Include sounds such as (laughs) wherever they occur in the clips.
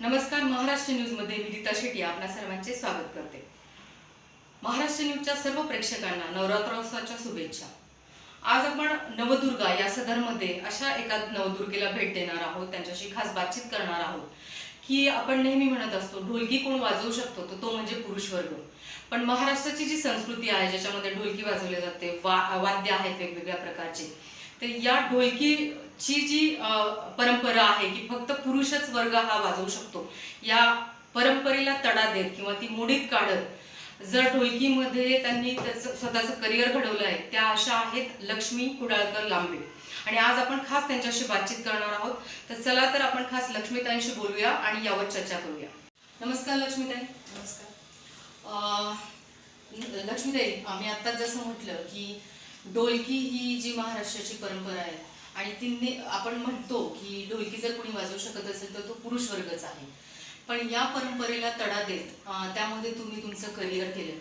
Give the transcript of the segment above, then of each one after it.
नमस्कार महाराष्ट्र न्यूजमध्ये मी रीता शेट्टी आपल्या सर्वांचे स्वागत करते. महाराष्ट्र न्यूजच्या सर्व प्रेक्षकांना नवरात्रोत्सवाच्या शुभेच्छा. आज आपण नवदुर्गा या सदरमध्ये अशा एका नवदुर्गेला भेट देणार आहोत त्यांच्याशी खास बातचीत करणार आहोत. की आपण नेहमी म्हणत असतो ढोलकी कोण वाजवू शकतो? तर तो म्हणजे पुरुष वर्ग. पण महाराष्ट्राची जी संस्कृती आहे ज्याच्यामध्ये ढोलकी वाजवली जाते वा वाद्य आहेत वेगवेगळ्या प्रकारचे तर या ढोलकी ची जी परंपरा आहे की फक्त पुरुषच वर्ग हा वाजवू शकतो या परंपरेला तडा देत किंवा ती मोडीत काढत जर ढोलकीमध्ये त्यांनी त्याचं स्वतःचं करिअर घडवलं आहे त्या अशा आहेत लक्ष्मी कुडाळकर लांबे. आणि आज आपण खास त्यांच्याशी बातचीत करणार आहोत तर चला तर आपण खास लक्ष्मीताईंशी बोलूया आणि यावर चर्चा करूया. नमस्कार लक्ष्मीताई. नमस्कार. लक्ष्मीताई आम्ही आत्ताच जसं म्हटलं की ढोलकी ही जी महाराष्ट्राची परंपरा आहे आणि तिने आपण म्हणतो की ढोलकी जर कोणी वाजवू शकत असेल तर तो पुरुष वर्गच आहे. पण या परंपरेला तडा देत त्यामध्ये तुम्ही तुमचं करिअर केलं.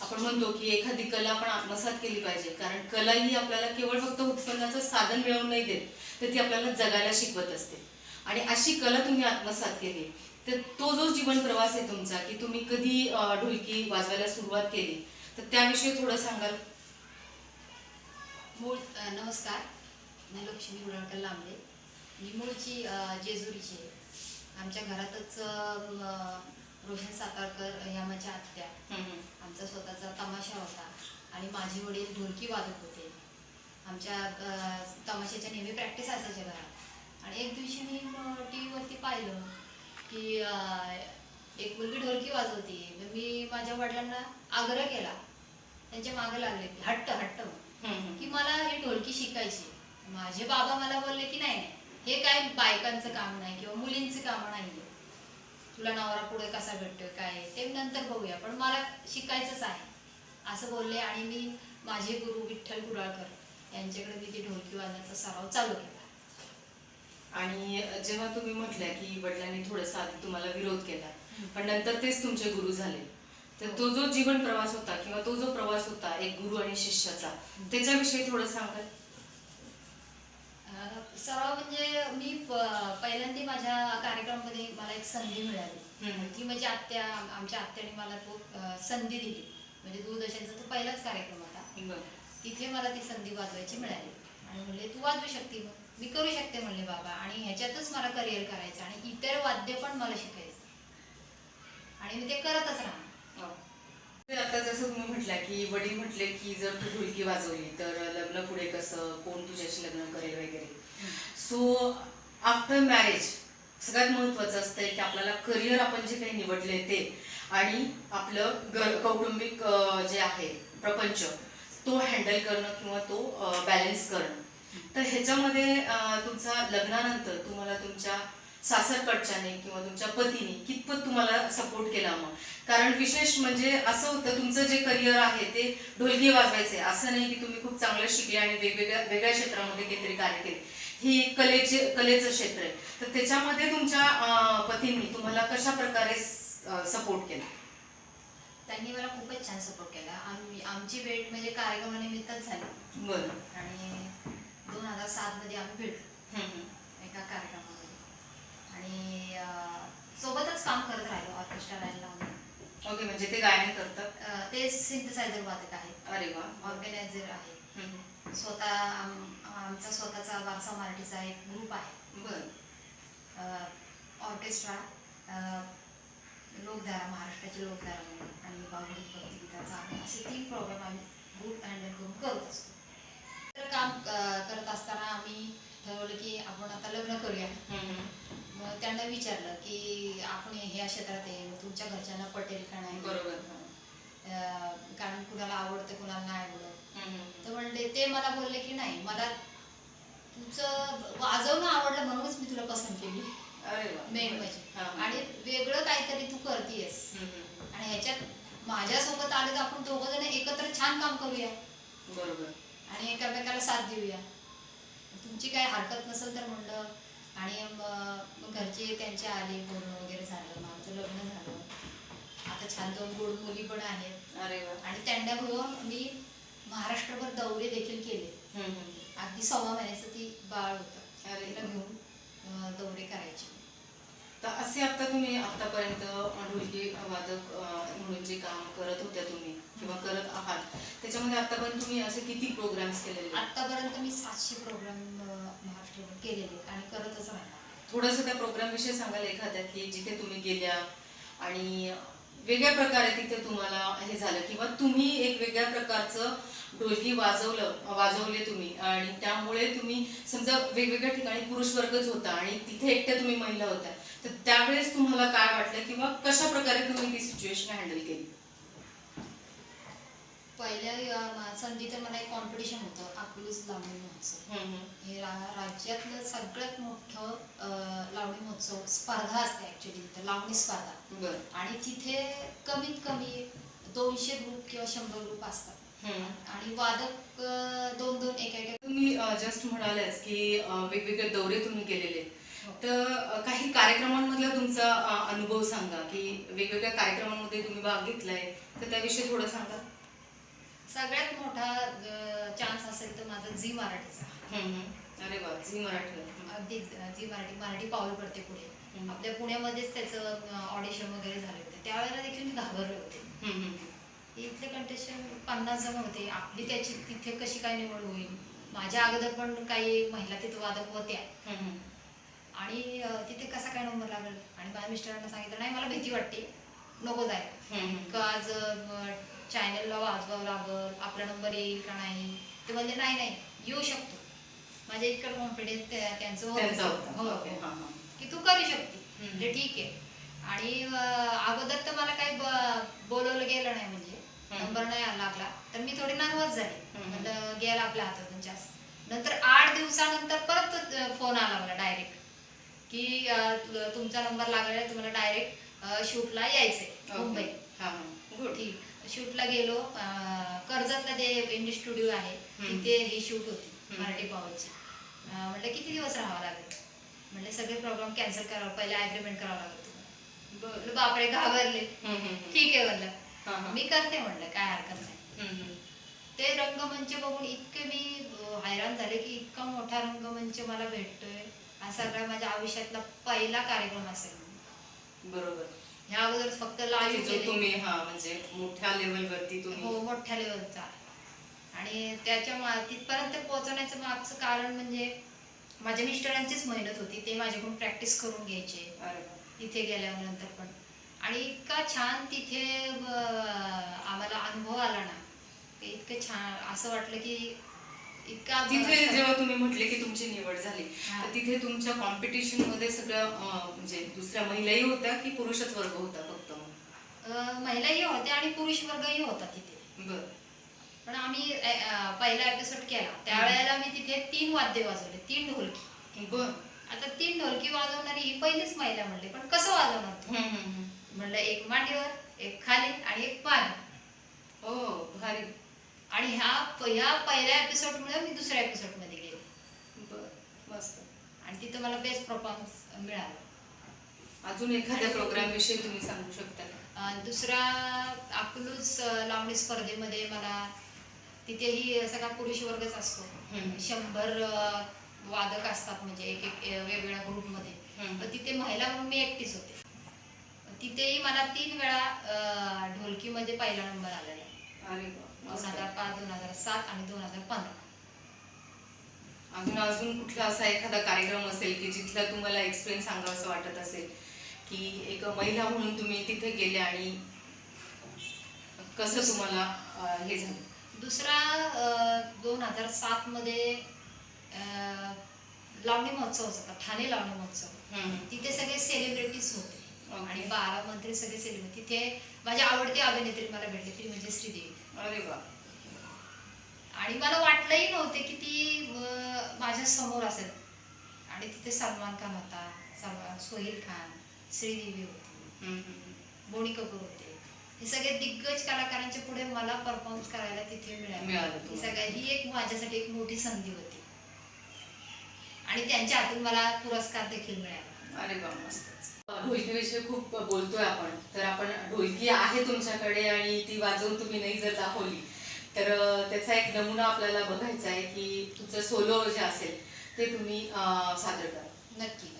आपण म्हणतो की एखादी कला आपण आत्मसात केली पाहिजे कारण कला ही आपल्याला केवळ फक्त उत्पन्नाचं साधन मिळवून नाही देत तर ती आपल्याला जगायला शिकवत असते. आणि अशी कला तुम्ही आत्मसात केली तर तो जो जीवन प्रवास आहे तुमचा की तुम्ही कधी ढोलकी वाजवायला सुरुवात केली तर त्याविषयी थोडं सांगाल? मूळ नमस्कार. मी लक्ष्मी गुणाळकर लांबले. मी मूळची जेजुरीची आहे. आमच्या घरातच रोशन सातारकर ह्या माझ्या आत्या. आमचा स्वतःचा तमाशा होता आणि माझे वडील ढोलकी वादक होते. आमच्या तमाशाच्या नेहमी प्रॅक्टिस असायच्या घरात. आणि एक दिवशी मी टी व्हीवरती पाहिलं की एक मुलगी ढोलकी वाजवते. मी माझ्या वडिलांना आग्रह केला. त्यांच्या मागे लागले. हट्ट हट्ट. की मला ही ढोलकी शिकायची माझे बाबा मला बोलले की नाही नाही हे काय बायकांचं काम नाही किंवा मुलींचं काम नाहीये. तुला नवरा पुढे कसा भेटतोय काय ते नंतर बघूया पण मला शिकायचंच आहे. असं बोलले आणि मी माझे गुरु विठ्ठल कुडाळकर यांच्याकडे मी ती ढोलकी वाजण्याचा सराव चालू केला. आणि जेव्हा तुम्ही म्हटल्या की वडिलांनी थोडासा आधी तुम्हाला विरोध केला पण नंतर तेच तुमचे गुरु झाले. तर तो जो जीवन प्रवास होता किंवा तो जो प्रवास होता एक गुरु आणि शिष्याचा त्याच्याविषयी थोडं सांगाल? सराव म्हणजे मी पहिल्यांदा माझ्या कार्यक्रमामध्ये मला एक संधी मिळाली. ती म्हणजे आत्या आमच्या आत्याने मला तो संधी दिली. म्हणजे दूरदर्शनचा तो पहिलाच कार्यक्रम होता. तिथे मला ती संधी वाजवायची मिळाली. आणि म्हणले तू वाजवू शकते मी करू शकते म्हणले बाबा. आणि ह्याच्यातच मला करिअर करायचं आणि इतर वाद्य पण मला शिकायचं. आणि मी ते करतच राहणार. आता जसं तुम्ही म्हटलं की वडील म्हटले की जर तू ढोलकी वाजवली तर लग्न पुढे कसं कोण तुझ्याशी लग्न करेल वगैरे. सो आफ्टर मॅरेज सगळ्यात महत्वाचं असतं की आपल्याला करिअर आपण जे काही निवडले ते आणि आपलं ग कौटुंबिक जे आहे प्रपंच तो हँडल करणं किंवा तो बॅलन्स करणं. तर ह्याच्यामध्ये तुमचा लग्नानंतर तुम्हाला तुमच्या सासरकडच्याने किंवा तुमच्या पतीने कितपत तुम्हाला सपोर्ट केला मग? कारण विशेष म्हणजे असं होतं तुमचं जे करिअर आहे ते ढोलकी वाजवायचे असं नाही की तुम्ही खूप चांगलं शिकले आणि वेगवेगळ्या वेगळ्या क्षेत्रामध्ये काहीतरी कार्य केले. ही एक कलेचे कलेचं क्षेत्र आहे. तर त्याच्यामध्ये तुमच्या पतींनी तुम्हाला कशा प्रकारे सपोर्ट केला? त्यांनी मला खूपच छान सपोर्ट केला. आम्ही आमची भेट म्हणजे कार्यक्रमानिमित्तच झाली. बरं. आणि दोन हजार सात मध्ये आम्ही भेटलो. एका कार्यक्रमामध्ये. आणि सोबतच काम करत राहिलो ऑर्केस्ट्रा राहिला आम्ही ओके म्हणजे ते गायन करतात ते सिंथसायझर वादक आहेत अरे वा. ऑर्गनायझर आहे. स्वतः आम- आमचा स्वतःचा वारसा मराठीचा एक ग्रुप आहे. बरं. ऑर्केस्ट्रा लोकधारा महाराष्ट्राची लोकधारा म्हणून आणि बाहुली भक्तिगीताचा आहे असे तीन प्रोग्राम आम्ही ग्रुप हँडल करून करत असतो. तर काम करत असताना आम्ही ठरवलं की आपण आता लग्न करूया. मग त्यांना विचारलं की आपण ह्या क्षेत्रात आहे तुमच्या घरच्यांना पटेल का नाही? बरोबर कारण कुणाला आवडतं कुणाला नाही आवडत. तर म्हणले ते मला बोलले की नाही मला तुझं वाजवणं आवडलं म्हणूनच मी तुला पसंत केली. मेन म्हणजे. आणि वेगळं काहीतरी तू हम्म. आणि ह्याच्यात माझ्यासोबत आले तर आपण दोघं जण एकत्र छान काम करूया. बरोबर. आणि एकमेकाला साथ देऊया. तुमची काय हरकत नसेल तर म्हणलं. आणि घरचे त्यांचे आले बोलणं वगैरे झालं आमचं लग्न झालं. आता छान दोन गोड मुली पण आहेत. अरे वा. आणि त्यांना मी महाराष्ट्रभर दौरे देखील केले. अगदी सव्वा महिन्याचं ती बाळ होतं. तिला घेऊन दौरे करायचे. तर असे आता तुम्ही आतापर्यंत ढोलकी वादक म्हणून जे काम करत होत्या तुम्ही किंवा करत आहात. त्याच्यामध्ये आतापर्यंत तुम्ही असे किती प्रोग्राम्स केलेले? आहेत? आतापर्यंत मी सातशे प्रोग्राम महाराष्ट्रावर केलेले आणि करतच राहणार थोडंसं त्या प्रोग्राम विषयी सांगाल एखाद्या की जिथे तुम्ही गेल्या आणि वेगळ्या प्रकारे तिथे तुम्हाला हे झालं किंवा तुम्ही एक वेगळ्या प्रकारचं ढोलकी वाजवलं वाजवले तुम्ही आणि त्यामुळे तुम्ही समजा वेगवेगळ्या ठिकाणी पुरुष वर्गच होता आणि तिथे एकट्या तुम्ही महिला होत्या तर त्यावेळेस तुम्हाला काय वाटलं किंवा कशा प्रकारे तुम्ही ती सिच्युएशन हँडल केली? पहिल्या तर मला एक कॉम्पिटिशन होतं अकलूज लावणी महोत्सव. हे रा- राज्यातलं सगळ्यात मोठं लावणी महोत्सव स्पर्धा असते ऍक्च्युली तिथं लावणी स्पर्धा. बरं. आणि तिथे कमीत कमी दोनशे ग्रुप किंवा शंभर ग्रुप असतात. आणि वादक दोन दोन एका एका तुम्ही जस्ट म्हणाल्याच की वेगवेगळे दौरे तुम्ही केलेले. हो. तर काही कार्यक्रमांमधला तुमचा अनुभव सांगा की वेगवेगळ्या कार्यक्रमांमध्ये तुम्ही भाग घेतलाय तर त्याविषयी थोडं सांगा. सगळ्यात मोठा चान्स असेल तर माझा झी मराठीचा. अरे वा झी मराठी. अगदी झी मराठी मराठी पाऊल पडते पुढे. आपल्या पुण्यामध्येच त्याचं ऑडिशन वगैरे झाले होते त्यावेळेला देखील मी घाबरले होते. इथले कंटेस्टंट पन्नास जण होते आपली त्याची तिथे कशी काय निवड होईल माझ्या अगोदर पण काही महिला तिथे वादक होत्या. आणि तिथे कसा काय नंबर लागेल आणि माझ्या मिस्टरांना सांगितलं नाही मला भीती वाटते नको जायला. का आज चॅनलला वाजवावं लागल आपला नंबर येईल का नाही? ते म्हणजे नाही नाही. येऊ शकतो. माझ्या इतकं कॉन्फिडन्स त्यांचं होतं. हो, की तू करू शकते. म्हणजे ठीक आहे. आणि अगोदर तर मला काही बोलवलं गेलं नाही म्हणजे. नंबर नाही आला लागला. तर मी थोडी नर्वस झाली. म्हणलं गेला आपल्या हातातून जास्त. नंतर आठ दिवसानंतर परत फोन आला मला डायरेक्ट की तुमचा नंबर लागलेला आहे तुम्हाला डायरेक्ट शूटला यायचंय. मुंबई. ठीक. शूटला गेलो. कर्जतला ते इंडी स्टुडिओ आहे. तिथे ही शूट होती. मराठी पावरची. म्हटलं किती दिवस राहावं लागेल? म्हटलं सगळे प्रॉब्लेम कॅन्सल करावं पहिले ॲग्रीमेंट करावं म्हटलं बापरे घाबरले. ठीक आहे म्हणलं. मी करते म्हणलं काय हरकत नाही. ते रंगमंच बघून इतके मी हैराण झाले की इतका मोठा रंगमंच मला भेटतोय. हा सगळा माझ्या आयुष्यातला पहिला कार्यक्रम असेल. बरोबर. ह्या अगोदर फक्त लाईव्ह जो तुम्ही हा म्हणजे मोठ्या लेवल वरती तुम्ही. हो मोठ्या लेवलचा आणि त्याच्या मा- तिथपर्यंत पोहोचवण्याचं मागचं कारण म्हणजे माझ्या मिस्टरांचीच मेहनत होती. ते माझ्याकडून प्रॅक्टिस करून घ्यायचे. अरे वा. तिथे गेल्यानंतर पण. आणि इतका छान तिथे आम्हाला अनुभव आला ना. की इतकं छान असं वाटलं की इतका तिथे जेव्हा तुम्ही म्हटले की तुमची निवड झाली. तर तिथे तुमच्या कॉम्पिटिशनमध्ये सगळ्या अं, म्हणजे दुसऱ्या महिलाही होत्या की पुरुषच वर्ग होता फक्त महिलाही होत्या आणि पुरुष वर्गही होता तिथे. बर. पण आम्ही पहिला एपिसोड केला. त्यावेळेला मी तिथे तीन वाद्य वाजवले तीन ढोलकी. बर. आता तीन ढोलकी वाजवणारी ही पहिलीच महिला म्हणले पण कसं वाजवणार तू. म्हणलं एक मांडीवर एक खाली आणि एक पाणी हो भारी. आणि ह्या ह्या पहिल्या एपिसोड मुळे मी दुसऱ्या एपिसोडमध्ये गेले. बर मस्त. आणि तिथं मला बेस्ट परफॉर्मन्स मिळाला. अजून एखाद्या प्रोग्राम विषयी तुम्ही सांगू शकता दुसरा अकलूज अ, लावणी स्पर्धेमध्ये मला तिथेही सगळा पुरुष वर्गच असतो. शंभर वादक असतात म्हणजे एक एक वेगवेगळ्या ग्रुपमध्ये. तिथे महिला म्हणून मी एकटीच होते. तिथेही मला तीन वेळा अ, ढोलकीमध्ये पहिला नंबर आलेला. अरे दोन. हजार पाच दोन हजार सात आणि दोन हजार पंधरा अजून अजून कुठला असा एखादा कार्यक्रम असेल की जिथला तुम्हाला एक्सपिरियन्स सांगावं वाटत असेल की एक महिला म्हणून तुम्ही तिथे गेले आणि कसं तुम्हाला हे झालं दुसरा दोन हजार सात मध्ये अ, लावणी महोत्सव होता ठाणे लावणी महोत्सव. तिथे सगळे सेलिब्रिटीज होते. आणि बारा मंत्री सगळे सेलिब्रिटी तिथे माझी आवडती अभिनेत्री मला भेटली ती म्हणजे श्रीदेवी अरे वा. आणि मला वाटलंही नव्हते की ती माझ्यासमोर असेल. आणि तिथे सलमान खान होता सलमान सोहेल खान श्रीदेवी होती. बोनी कपूर होते. हे सगळे दिग्गज कलाकारांच्या पुढे मला परफॉर्मन्स करायला तिथे मिळालं. ही. सगळ्या ही एक माझ्यासाठी एक मोठी संधी होती. आणि त्यांच्या हातून मला पुरस्कार देखील मिळाला. अरे वा मस्तच. ढोलकी विषयी खूप बोलतोय आपण. तर आपण ढोलकी आहे तुमच्याकडे आणि ती वाजवून तुम्ही नाही जर दाखवली तर त्याचा एक नमुना आपल्याला बघायचा आहे की तुमचं सोलो जे असेल ते तुम्ही सादर करा. नक्की.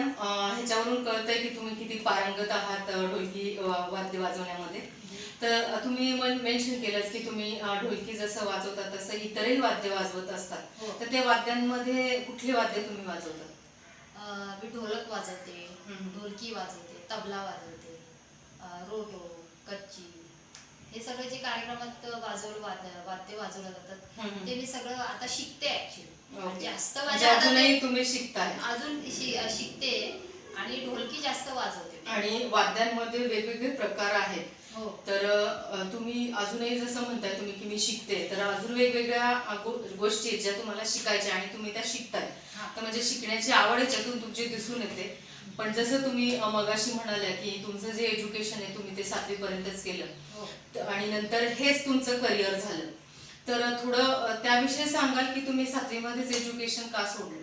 मॅडम ह्याच्यावरून कळतंय की तुम्ही किती पारंगत आहात ढोलकी वाद्य वाजवण्यामध्ये. तर तुम्ही मेन्शन केलंच की तुम्ही ढोलकी जसं वाजवता तसं इतरही वाद्य वाजवत असतात. हो. तर त्या वाद्यांमध्ये कुठले वाद्य तुम्ही वाजवता? मी ढोलक वाजवते ढोलकी वाजवते तबला वाजवते रोटो कच्ची हे सगळे जे कार्यक्रमात वाजवलं वाद्य वाजवलं जातात ते मी सगळं आता शिकते ऍक्च्युली जास्त म्हणजे माझ्या हातात अजूनही तुम्ही शिकताय. अजून शिकते आणि ढोलकी जास्त वाजवते. आणि वाद्यांमध्ये वेगवेगळे प्रकार आहेत. हो. तर तुम्ही अजूनही जसं म्हणताय तुम्ही की मी शिकते तर अजून वेगवेगळ्या गोष्टी आहेत ज्या तुम्हाला शिकायच्या आणि तुम्ही त्या शिकताय. तर म्हणजे शिकण्याची आवड याच्यातून तुमची दिसून येते. पण जसं तुम्ही मगाशी म्हणाल्या की तुमचं जे एज्युकेशन आहे तुम्ही ते सातवी पर्यंतच केलं. हो. आणि नंतर हेच तुमचं करिअर झालं. तर थोडं त्याविषयी सांगाल की तुम्ही सातवीमध्येच एज्युकेशन का सोडलं?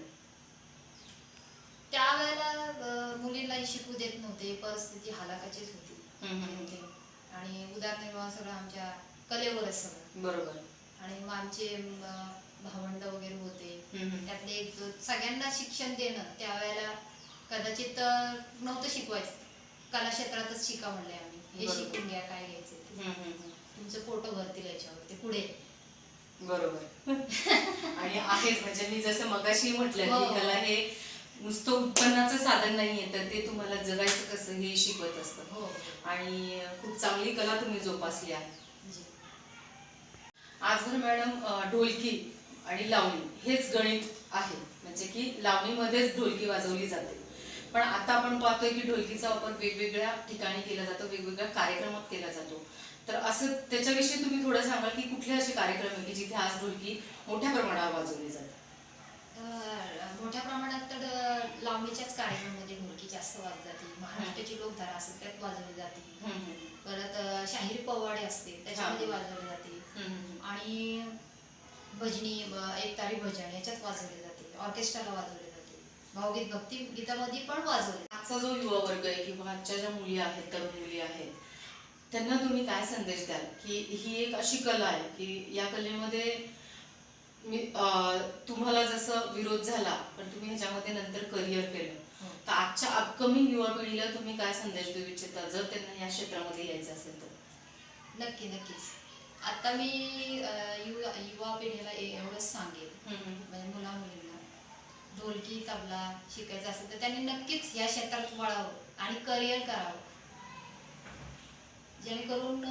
त्यावेळेला अं, मुलींनाही शिकू देत नव्हते परिस्थिती हालाकाचीच होती. आणि उदरनिर्वाह सगळं आमच्या कलेवरच सगळं. बरोबर. आणि मग आमचे भावंड वगैरे होते. त्यातले एक सगळ्यांना शिक्षण देणं त्यावेळेला कदाचित नव्हतं शिकवायचं. कला क्षेत्रातच शिका म्हणले आम्ही. हे. शिकून घ्या काय घ्यायचं. तुमचं फोटो भरतील याच्यावर ते पुढे. बरोबर. (laughs) आणि आहेच म्हणजे मी जसं मगाशी म्हटलं हो. की कला हे नुसतं उत्पन्नाचं साधन नाहीये तर ते तुम्हाला जगायचं कसं हे शिकवत असतं. हो आणि खूप चांगली कला तुम्ही जोपासली आहे. जी. आजवर मॅडम ढोलकी आणि लावणी हेच गणित आहे. म्हणजे की लावणीमध्येच ढोलकी वाजवली जाते. पण आता आपण पाहतोय की ढोलकीचा वापर वेगवेगळ्या ठिकाणी केला जातो वेगवेगळ्या कार्यक्रमात केला जातो. तर असं त्याच्याविषयी तुम्ही थोडं सांगाल की कुठले असे कार्यक्रम आहे की जिथे आज ढोलकी मोठ्या प्रमाणावर वाजवली जाते? मोठ्या प्रमाणात तर लावणीच्याच कार्यक्रमामध्ये ढोलकी जास्त वाजत जाते महाराष्ट्राची लोकधारा असते त्यात वाजवली जाते. परत शाहीर पवाडे असते त्याच्यामध्ये वाजवली जाते. आणि भजनी अं, एकतारी भजन याच्यात वाजवली जाते. ऑर्केस्ट्राला वाजवली जाते. भावगीत भक्ती गीतामध्ये पण वाजवले आजचा जो युवा वर्ग आहे किंवा आजच्या ज्या मुली आहेत तरुण मुली आहेत त्यांना तुम्ही काय संदेश द्याल? की ही एक अशी कला आहे की या कलेमध्ये मी तुम्हाला जसं विरोध झाला पण तुम्ही ह्याच्यामध्ये नंतर करिअर केलं. हो. तर आजच्या अपकमिंग युवा पिढीला तुम्ही काय संदेश देऊ इच्छिता? जर त्यांना या क्षेत्रामध्ये यायचं असेल तर. नक्की नक्कीच. आता मी युवा युवा पिढीला एवढंच सांगेन. म्हणजे मुला मुलींना ढोलकी तबला शिकायचं असेल तर त्यांनी नक्कीच या क्षेत्रात वळावं आणि करिअर करावं. जेणेकरून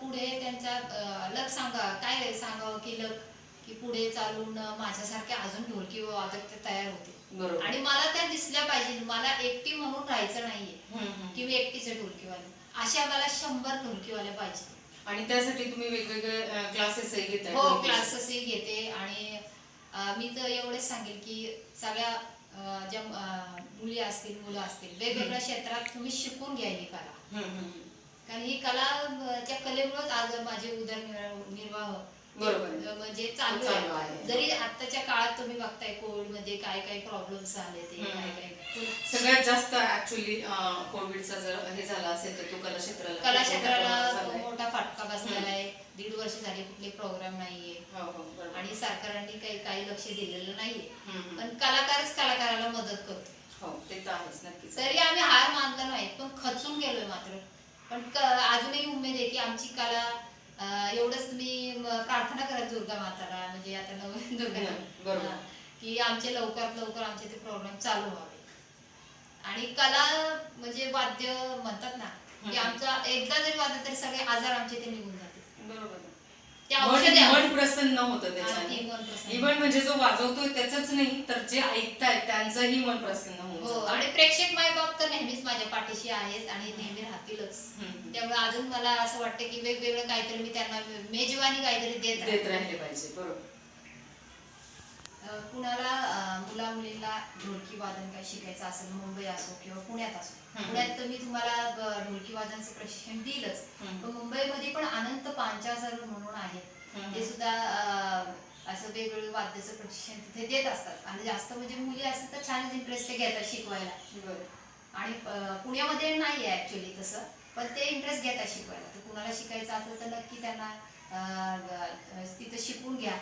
पुढे त्यांच्या लक सांगा काय सांगावं की लक? की पुढे चालून माझ्यासारखे अजून ढोलकी वादक ते तयार होते. आणि मला त्या दिसल्या पाहिजे मला एकटी म्हणून राहायचं नाहीये. की मी एकटीच ढोलकीवाली. अशा मला शंभर ढोलकीवाल्या पाहिजे. आणि त्यासाठी तुम्ही वेगवेगळे क्लासेसही घेताय हो. क्लासेसही घेते आणि मी तर एवढेच सांगेल की सगळ्या ज्या मुली असतील मुलं असतील वेगवेगळ्या क्षेत्रात तुम्ही शिकून घ्या ही कला. कारण ही कला त्या कलेमुळेच आज माझे उदरनिर्वाह बरोबर. म्हणजे चालू आहे. जरी आताच्या काळात तुम्ही बघताय कोविडमध्ये काय काय प्रॉब्लेम्स आले ते हम्म. काय काय सगळ्यात जास्त ऍक्च्युली कोविडचा जर हे झाला असेल तर तो कला क्षेत्राला कला क्षेत्राला. मोठा फटका बसलेला आहे दीड वर्ष झाले कुठले प्रोग्राम नाहीये हो, हो. आणि सरकारने काही काही लक्ष दिलेलं नाहीये. पण कलाकारच कलाकाराला मदत करतो हो ते तर आहेच नक्कीच तरी आम्ही हार मानलो नाही पण खचून गेलोय मात्र पण अजूनही उमेद आहे की आमची कला एवढंच मी प्रार्थना करत दुर्गा माताला म्हणजे आता नवीन (laughs) दुर्गा बरोबर. हा, की आमचे लवकरात लवकर आमचे ते प्रोग्राम चालू व्हावे आणि कला म्हणजे वाद्य म्हणतात ना की. आमचा एकदा जरी वाजलं तरी सगळे आजार आमचे ते निघून जाते बरोबर मन प्रसन्न होतं त्याच्याने. इव्हन म्हणजे जो वाजवतोय त्याच नाही तर जे ऐकतायत त्यांचंही मन प्रसन्न होऊन हो. आणि प्रेक्षक मायबाप तर नेहमीच माझ्या पाठीशी आहेत आणि नेहमी राहतीलच. त्यामुळे अजून मला असं वाटतं की वेगवेगळं काहीतरी मी त्यांना मेजवानी काहीतरी देत देत. राहिले पाहिजे बरोबर कुणाला मुला मुलींना ढोलकी वादन काय शिकायचं असेल मुंबई असो किंवा पुण्यात असो. पुण्यात तर मी तुम्हाला ढोलकी वादनचं प्रशिक्षण देईलच. पण मुंबईमध्ये पण अनंत पांचासर म्हणून. ते सुद्धा असं वेगवेगळं वाद्याचं प्रशिक्षण तिथे देत असतात. आणि जास्त म्हणजे मुली असतात तर छानच इंटरेस्ट ते घेतात शिकवायला. आणि पुण्यामध्ये नाही आहे ऍक्च्युली तसं पण ते इंटरेस्ट घेतात शिकवायला. तर कुणाला शिकायचं असेल तर नक्की त्यांना तिथं शिकून घ्या.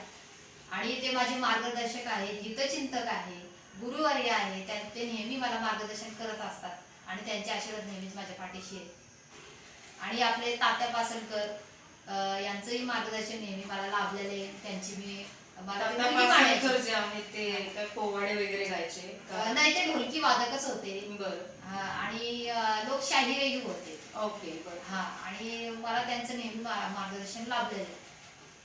आणि ते माझे मार्गदर्शक आहेत हितचिंतक आहे गुरुवर्य आहे ते नेहमी मला मार्गदर्शन करत असतात. आणि त्यांचे आशीर्वाद नेहमीच माझ्या पाठीशी आहेत. आणि आपले तात्या पासलकर यांचंही मार्गदर्शन नेहमी मला लाभलेलं आहे. त्यांची मी पोवाडे वगैरे गायचे. नाही ते ढोलकी वादकच होते. बरं. आणि लोक शाहिरेही होते. ओके बरं. हा आणि मला त्यांचं नेहमी मार्गदर्शन लाभलेलं आहे.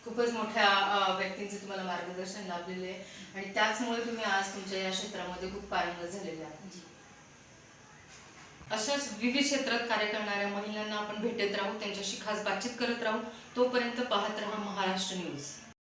खूपच मोठ्या व्यक्तींचे तुम्हाला मार्गदर्शन लाभलेले आहे. आणि त्याचमुळे तुम्ही आज तुमच्या या क्षेत्रामध्ये खूप पारंगत झालेले आहात. अशाच विविध क्षेत्रात कार्य करणाऱ्या महिलांना आपण भेटत राहू त्यांच्याशी खास बातचीत करत राहू. तोपर्यंत पाहत राहा महाराष्ट्र न्यूज.